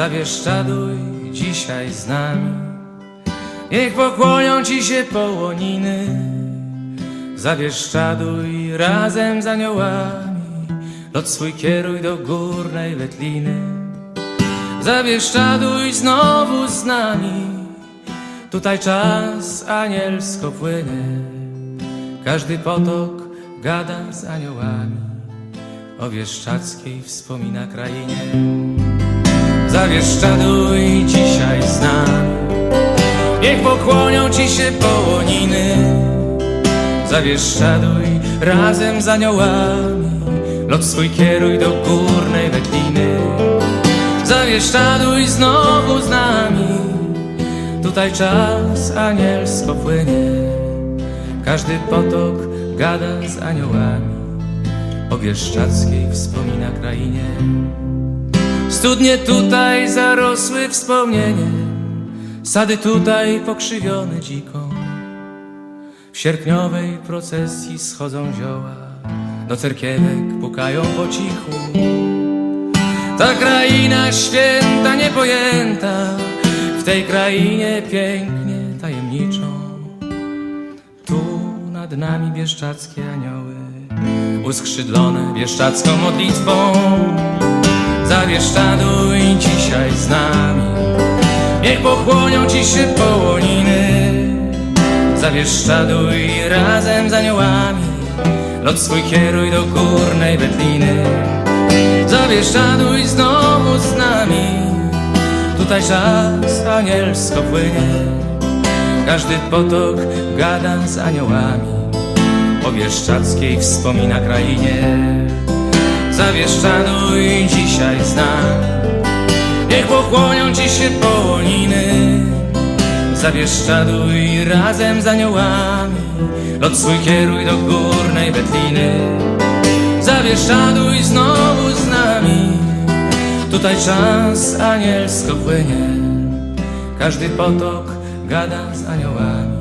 Zawieszczaduj dzisiaj z nami. Niech pokłonią ci się połoniny. Zawieszczaduj razem z aniołami. Lot swój kieruj do górnej wetliny. Zawieszczaduj znowu z nami. Tutaj czas anielsko płynie. Każdy potok gada z aniołami. O Wieszczackiej wspomina krainie Zawieszczaduj dzisiaj z nami Niech pokłonią ci się połoniny. Zawieszczaduj razem z aniołami. Lot swój kieruj do górnej wetliny Zawieszczaduj znowu z nami. Tutaj czas anielsko płynie. Każdy potok gada z aniołami. O Wieszczackiej wspomina krainie Studnie tutaj zarosły wspomnieniem Sady tutaj pokrzywione dziką. W sierpniowej procesji schodzą zioła Do cerkiewek pukają po cichu. Ta kraina święta niepojęta W tej krainie pięknie tajemniczą. Tu nad nami bieszczackie anioły Uskrzydlone bieszczacką modlitwą Zawieszczaduj dzisiaj z nami. Niech pochłonią ci się połoniny Zawieszczaduj razem z aniołami. Lot swój kieruj do górnej wetliny Zawieszczaduj znowu z nami. Tutaj czas anielsko płynie. Każdy potok gada z aniołami. O Wieszczackiej wspomina krainie Zawieszczaduj dzisiaj z nami Niech pochłonią ci się połoniny Zawieszczaduj razem z aniołami. Lot swój kieruj do górnej wetliny Zawieszczaduj znowu z nami. Tutaj czas anielsko płynie Każdy potok gada z aniołami.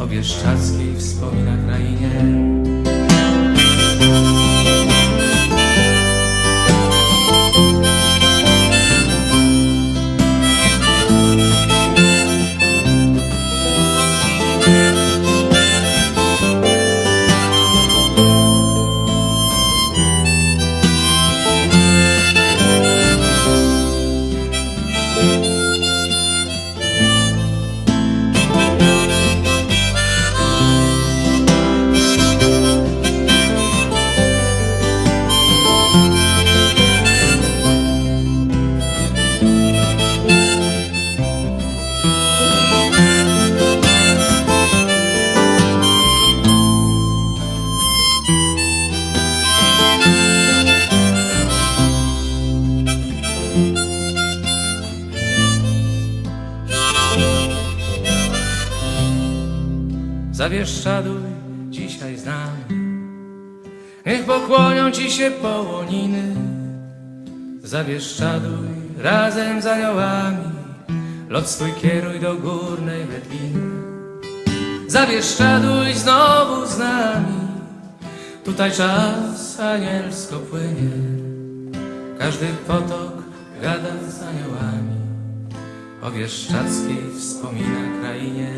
O Wieszczackiej wspomina krainie Zawieszczaduj dzisiaj z nami. Niech pokłonią ci się połoniny. Zawieszczaduj razem z aniołami. Lot swój kieruj do górnej wetliny Zawieszczaduj znowu z nami. Tutaj czas anielsko płynie. Każdy potok gada z aniołami. O Wieszczackiej wspomina krainie